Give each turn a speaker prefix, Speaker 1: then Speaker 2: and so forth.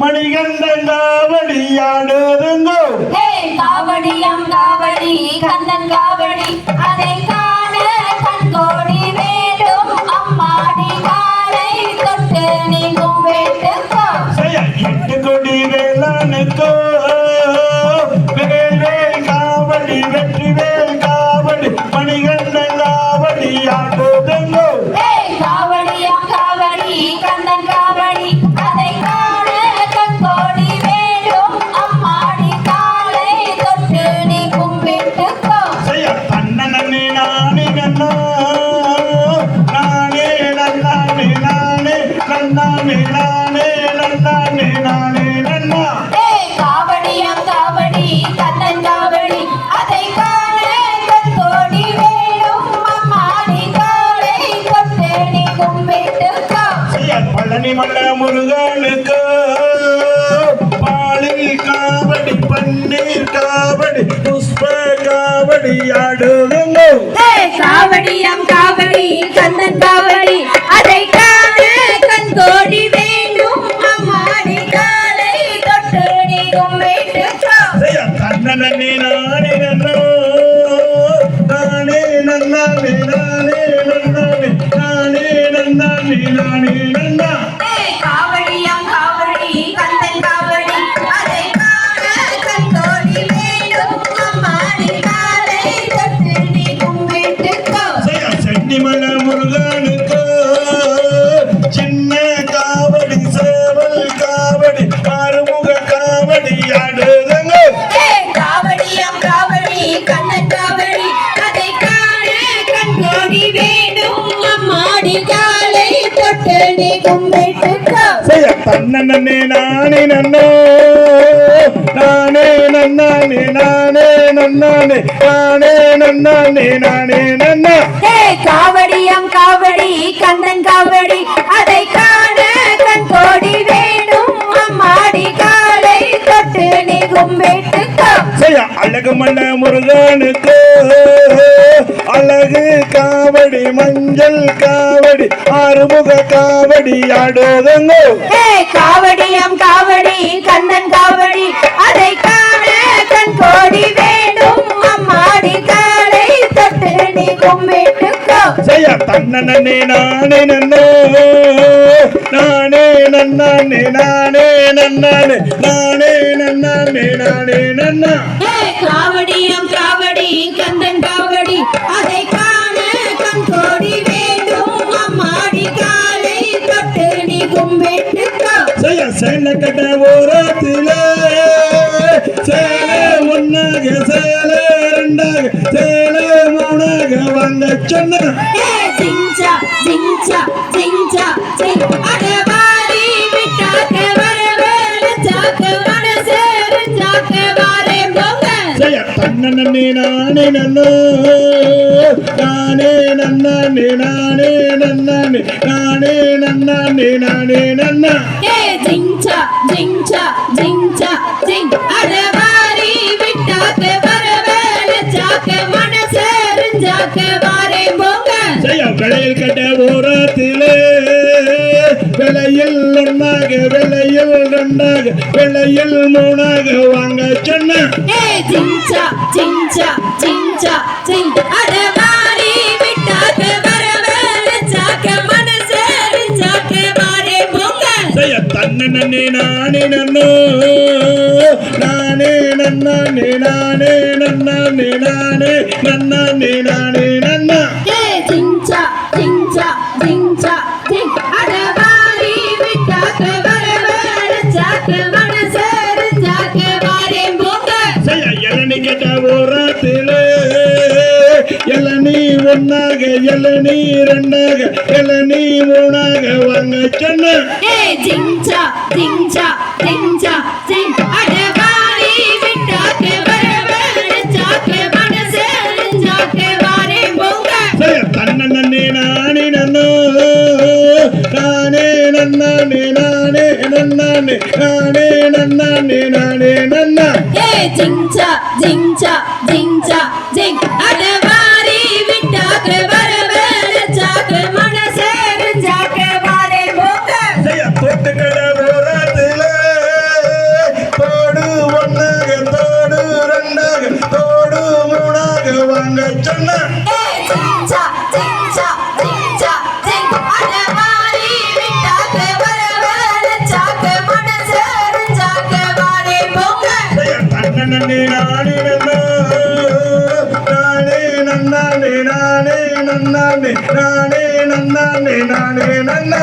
Speaker 1: மணிகண்டன் காவடி நன்னானே நானே நன்னா.
Speaker 2: காவடியம் காவடி கந்தன் காவடி அதை காண கண்கோடி வேணும். அம்மாடி காலை வேண்டுக்கோ
Speaker 1: செய்ய பழனி மல்ல முருகனுக்கு பாலில் காவடி பன்னீர் காவடி புஷ்ப காவடி ஆடுதுங்கோ
Speaker 2: ஹே காவடியம் காவடி கந்தன் காவடி
Speaker 1: செய்ய தன்னனே நானே நன்னோ நானே நன்னானே நானே நன்னானே நானே நன்னானே
Speaker 2: அம்மாடி காலை தொட்டு நீ கும்பிட்டுக்கோ
Speaker 1: தன்னனே நானே நன்னோ. நானே நன்னானே நானே நன்னானே நானே நன்னானே நானே நன்னா.
Speaker 2: காவடியம் காவடி கண்ணன் காவடி அதை
Speaker 1: அழகு மல்ல முருகனுக்கு. அழகு காவடி மஞ்சள் காவடி ஆறுமுக காவடி ஆடுதுங்கோ
Speaker 2: காவடியம் காவடி கண்ணன் காவடி அதை காண கண்கோடி வேண்டும். அம்மாடி காலை தொட்டு நீ கும்பிட்டுக்கோ
Speaker 1: செய்ய தன்னனே நானே நன்னோ. நானே நன்னானே நானே நன்னானே நானே நன்னானே நானே நன்னா
Speaker 2: காவடியம் காவடி கந்தன் காவடி. அதை காண கண்கோடி வேண்டும். அம்மாடி காலை தொட்டு நீ கும்பிட்டுக்கோ.
Speaker 1: செய்ய சேல கட்ட ஓரத்தில. சேல ஒன்னாக சேல ரெண்டாக சேல மூணாக வாங்க சொன்ன.
Speaker 2: ஜிஞ்சா ஜிஞ்சா ஜிஞ்சா ஜிங். அடவாரி
Speaker 1: தன்னனே நானே நன்னோ. நானே நன்னானே நானே நன்னானே நானே நன்னானே நானே நன்னா.
Speaker 2: ஹே ஜிஞ்சா ஜிஞ்சா ஜிஞ்சா ஜிங். அடவாரி விட்டாக்க வரவேல சாக்க மனசேரு சாக்க வாரே போங்க.
Speaker 1: செய்ய விளையில் கட்ட ஓரத்திலே. விலையில் ஒன்னாக விலையில் ரெண்டாக விலையில் மூணாக வாங்க சொன்ன. தன்னனே நானே நன்னோ. நானே நன்னானே நானே நன்னானே நானே நன்னானே நானே நன்னா. ஓரத்திலே இளநீ ஒன்னாக இளநீ ரெண்டாக இளநீ மூணாக வாங்க சொன்ன.
Speaker 2: ஹே ஜிஞ்சா ஜிஞ்சா ஜிஞ்சா ஜிங் அடவாரி விட்டாக்க சாக்க சாக்க வாரே போங்க.
Speaker 1: நானே நன்னோ. நானே நன்னானே நானே நன்னானே நானே நன்னானே நானே நன்னா
Speaker 2: ஹே ஜிஞ்சா ஜிஞ்சா ஜிஞ்சா ஜிங் அடவாரி விட்டாக்க
Speaker 1: நன்னே நானே நானே நன்னானே நானே நன்னானே நானே நன்னானே நானே நன்னா